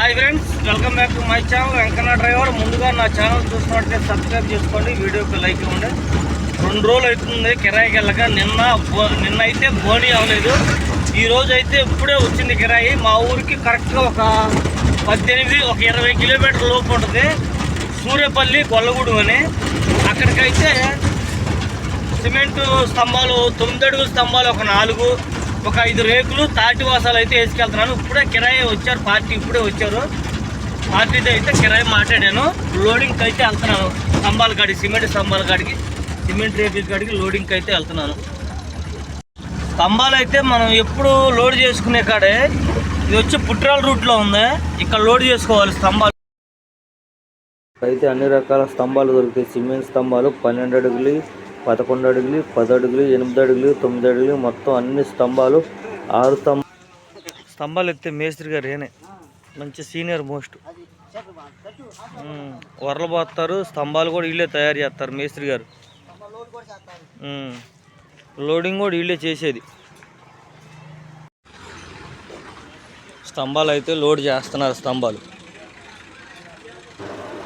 Hi friends welcome back to my channel Venkanna driver. ముందుగా నా channel చూసినట్టే subscribe చేసుకోండి వీడియోకి లైక్ ఇవ్వండి. రెండు రోజులు అవుతుంది కిరాయికి వెళ్ళక. నిన్న నిన్న అయితే బోనీ అవ్వలేదు. ఈరోజు అయితే ఇప్పుడే వచ్చింది కిరాయి. మా ఊరికి కరెక్ట్గా ఒక పద్దెనిమిది ఒక ఇరవై కిలోమీటర్ లోపు ఉంటుంది. సూర్యపల్లి గొల్లగూడు అని. అక్కడికైతే సిమెంటు స్తంభాలు తొమ్మిది అడుగు స్తంభాలు ఒక నాలుగు. ఒక ఐదు రేకులు తాటి వాసాలు అయితే వేసుకెళ్తున్నాను. ఇప్పుడే కిరాయి వచ్చారు పార్టీ ఇప్పుడే వచ్చారు. పార్టీతో అయితే కిరాయి మాట్లాడాను. లోడింగ్కి అయితే వెళ్తున్నాను. స్తంభాల కాడికి సిమెంట్ స్తంభాల కాడికి సిమెంట్ రేకుల కాడికి లోడింగ్కి అయితే వెళ్తున్నాను. స్తంభాలు అయితే మనం ఎప్పుడు లోడ్ చేసుకునే కాడే ఇది వచ్చి పుట్రాల రూట్లో ఉంది. ఇక్కడ లోడ్ చేసుకోవాలి స్తంభాలు. అయితే అన్ని రకాల స్తంభాలు దొరుకుతాయి. సిమెంట్ స్తంభాలు పన్నెండు అడుగులు పదకొండు అడుగులు పది అడుగులు ఎనిమిది అడుగులు తొమ్మిది అడుగులు మొత్తం అన్ని స్తంభాలు ఆరు స్తంభ స్తంభాలు ఎత్తే మేస్త్రి గారు ఏనే మంచి సీనియర్ మోస్ట్. వరలు పోస్తారు స్తంభాలు కూడా వీళ్ళే తయారు చేస్తారు మేస్త్రి గారు. లోడింగ్ కూడా వీళ్ళే చేసేది. స్తంభాలు అయితే లోడ్ చేస్తున్నారు స్తంభాలు.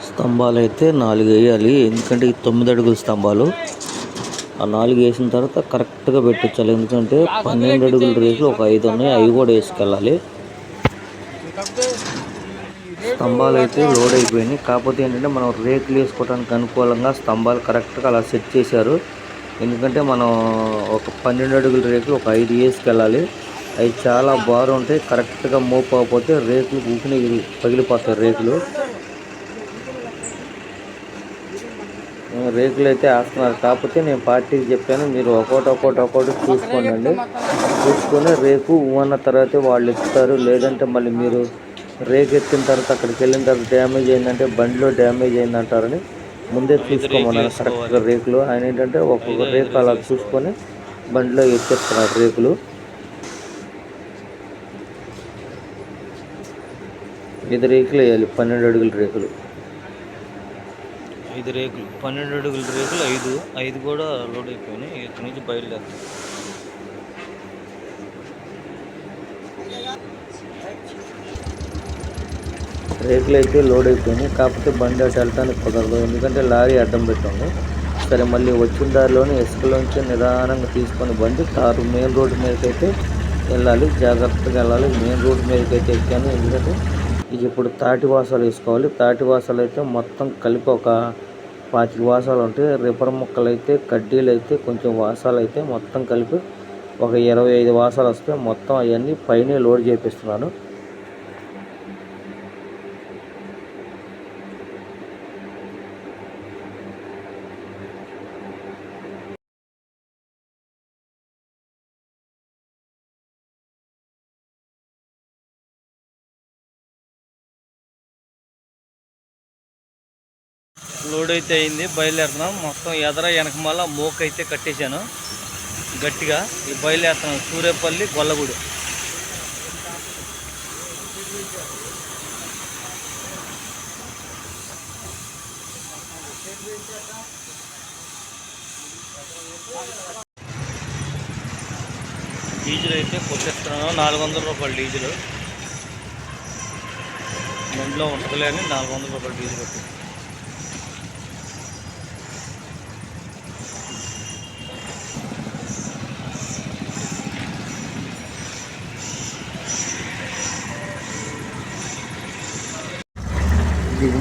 స్తంభాలు అయితే నాలుగు వేయాలి ఎందుకంటే తొమ్మిది అడుగుల స్తంభాలు. ఆ నాలుగు వేసిన తర్వాత కరెక్ట్గా పెట్టించాలి ఎందుకంటే పన్నెండు అడుగుల రేకులు ఒక ఐదు ఉన్నాయి. అవి కూడా వేసుకెళ్ళాలి. స్తంభాలు అయితే లోడ్ అయిపోయినాయి. కాకపోతే ఏంటంటే మనం రేకులు వేసుకోవడానికి అనుకూలంగా స్తంభాలు కరెక్ట్గా అలా సెట్ చేశారు. ఎందుకంటే మనం ఒక పన్నెండు అడుగుల రేకులు ఒక ఐదు వేసుకెళ్ళాలి. అవి చాలా బాగుంటాయి. కరెక్ట్గా మూవ్ అవ్వకపోతే రేకులు ఊపిన పగిలిపోతాయి రేకులు. రేకులు అయితే వేస్తున్నారు. కాకపోతే నేను పార్టీకి చెప్పాను మీరు ఒక్కోటి ఒక్కోటి ఒక్కోటి చూసుకోండి చూసుకొని రేపు ఊ అన్న తర్వాతే వాళ్ళు ఎత్తుతారు లేదంటే మళ్ళీ మీరు రేకు ఎత్తిన తర్వాత అక్కడికి వెళ్ళిన తర్వాత డ్యామేజ్ అయిందంటే బండిలో డ్యామేజ్ అయిందంటారని ముందే చూసుకోమన్నారు కరెక్ట్గా రేకులు. ఆయన ఏంటంటే ఒక్కొక్క రేకు అలా చూసుకొని బండిలో ఎత్తేస్తున్నారు రేకులు. ఇది రేకులు వేయాలి పన్నెండు అడుగుల రేకులు. ఐదు రేకులు పన్నెండు అడుగుల రేకులు ఐదు ఐదు కూడా లోడ్ అయిపోయినాయి. ఇక్కడి నుంచి బయలుదేరుతాం. రేకులు అయితే లోడ్ అయిపోయినాయి. కాకపోతే బండి అటు వెళ్ళటానికి కుదరదు. ఎందుకంటే లారీ అడ్డం పెట్టాము సరే మళ్ళీ వచ్చిన దారిలోనే ఇసుకలోంచి నిదానంగా తీసుకొని బండి కారు మెయిన్ రోడ్డు మీదకైతే వెళ్ళాలి. జాగ్రత్తగా వెళ్ళాలి. మెయిన్ రోడ్డు మీదకైతే ఎక్కాను. ఎందుకంటే ఇది ఇప్పుడు తాటి వాసాలు వేసుకోవాలి. తాటి వాసాలు అయితే మొత్తం కలిపి ఒక పాతిక వాసాలు ఉంటాయి. రిపర్ ముక్కలు అయితే కడ్డీలు అయితే కొంచెం వాసాలు అయితే మొత్తం కలిపి ఒక ఇరవై ఐదు వాసాలు వస్తే మొత్తం అవన్నీ పైన లోడ్ చేపిస్తున్నాను. లోడ్ అయితే అయింది బయలుదేరుతున్నాం. మొత్తం ఎదర వెనక మళ్ళా మోక్ అయితే కట్టేశాను. గట్టిగా ఈ బయలుదేరుతున్నాం. సూర్యపల్లి గొల్లగూడు. డీజిల్ అయితే కొట్టేస్తున్నాను. నాలుగు వందల రూపాయలు డీజిల్. బండిలో ఉంటుందిలే అని నాలుగు వందల రూపాయలు డీజిల్ కొట్టి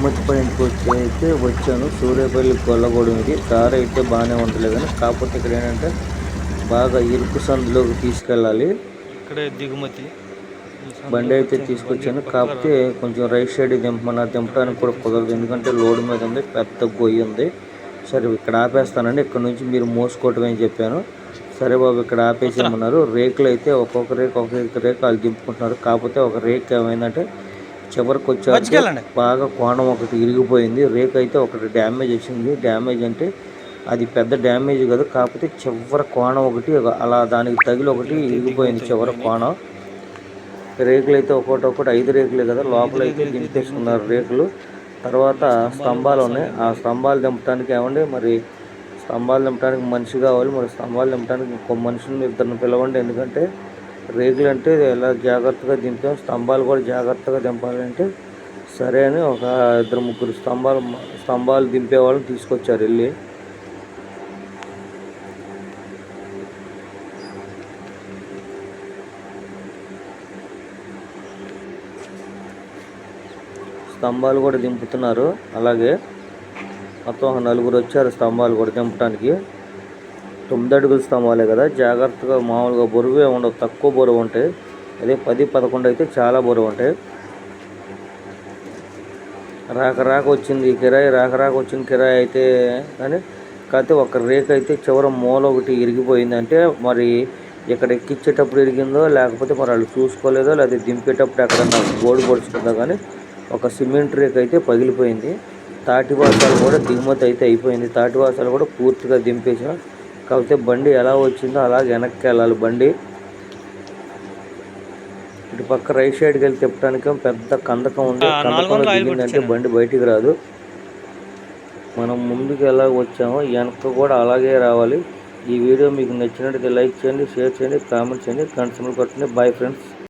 దిగుమతి పాయింట్కి వచ్చి అయితే వచ్చాను. సూర్యాపల్లి గొల్లగూడెంకి కారు అయితే బాగానే ఉంటుంది కానీ కాకపోతే ఇక్కడ ఏంటంటే బాగా ఇరుకు సందులోకి తీసుకెళ్ళాలి. ఇక్కడే దిగుమతి. బండి అయితే తీసుకొచ్చాను. కాకపోతే కొంచెం రైట్ సైడ్ దింపమన్నా దింపడానికి కూడా కుదరదు. ఎందుకంటే లోడ్ మీద ఉంది పెద్ద గొయ్యి ఉంది. సరే ఇక్కడ ఆపేస్తానండి. ఇక్కడ నుంచి మీరు మోసుకోవటం అని చెప్పాను. సరే బాబు ఇక్కడ ఆపేసేయమన్నారు రేకులు అయితే ఒక్కొక్క రేకు ఒక్కొక్క రేకు వాళ్ళు దింపుకుంటున్నారు. కాకపోతే ఒక రేక్ ఏమైందంటే చివరికి వచ్చాక. బాగా కోణం ఒకటి ఇరిగిపోయింది. రేక్ అయితే ఒకటి డ్యామేజ్ వచ్చింది డ్యామేజ్ అంటే అది పెద్ద డ్యామేజ్ కాదు. కాకపోతే చివరి కోణం ఒకటి అలా దానికి తగిలి ఒకటి ఇరిగిపోయింది చివరి కోణం. రేకులు అయితే ఒక్కొక్కటి ఒక్కటి ఐదు రేకులే కదా. లోపల అయితే దింపేసుకున్నారు రేకులు. తర్వాత స్తంభాలు ఉన్నాయి. ఆ స్తంభాలు దింపడానికి ఏమండి? మరి స్తంభాలు దింపడానికి మనిషి కావాలి. మరి స్తంభాలు దింపడానికి ఇంకో మనుషులను ఇద్దరిని పిలవండి. ఎందుకంటే రేకులు అంటే ఎలా జాగ్రత్తగా దింపాం స్తంభాలు కూడా జాగ్రత్తగా దింపాలంటే సరే అని ఒక ఇద్దరు ముగ్గురు స్తంభాలు స్తంభాలు దింపే వాళ్ళని తీసుకొచ్చారు వెళ్ళి. స్తంభాలు కూడా దింపుతున్నారు. అలాగే మొత్తం ఒక నలుగురు వచ్చారు స్తంభాలు కూడా దింపడానికి తొమ్మిది అడుగుల స్తంభాలే కదా. జాగ్రత్తగా మామూలుగా బరువే ఉండవు. తక్కువ బరువు ఉంటాయి అదే పది పదకొండు అయితే చాలా బరువు ఉంటాయి రాక రాక వచ్చింది ఈ కిరాయి రాక రాక వచ్చిన కిరాయి అయితే కానీ కాకపోతే ఒక రేక్ అయితే చివర మూల ఒకటి ఇరిగిపోయిందంటే మరి ఇక్కడ ఎక్కించేటప్పుడు ఇరిగిందో లేకపోతే మరి వాళ్ళు చూసుకోలేదో లేదా దింపేటప్పుడు ఎక్కడన్నా గోడు పొడుచుకుందో కానీ ఒక సిమెంట్ రేక్ అయితే పగిలిపోయింది. తాటి వాసాలు కూడా దిగుమతి అయితే అయిపోయింది. తాటి వాసాలు కూడా పూర్తిగా దింపేసాం కాకపోతే బండి ఎలా వచ్చిందో అలాగే వెనక్కి వెళ్ళాలి బండి. ఇటు పక్క రైట్ సైడ్కి వెళ్ళి తిప్పడానికి పెద్ద కందకం ఉంది. కందకంలో దిగిందంటే. బండి బయటికి రాదు. మనం ముందుకు ఎలా వచ్చామో వెనక కూడా అలాగే రావాలి. ఈ వీడియో మీకు నచ్చినట్లయితే లైక్ చేయండి షేర్ చేయండి కామెంట్ చేయండి. కన్సల్ట్ కొట్టండి బాయ్ ఫ్రెండ్స్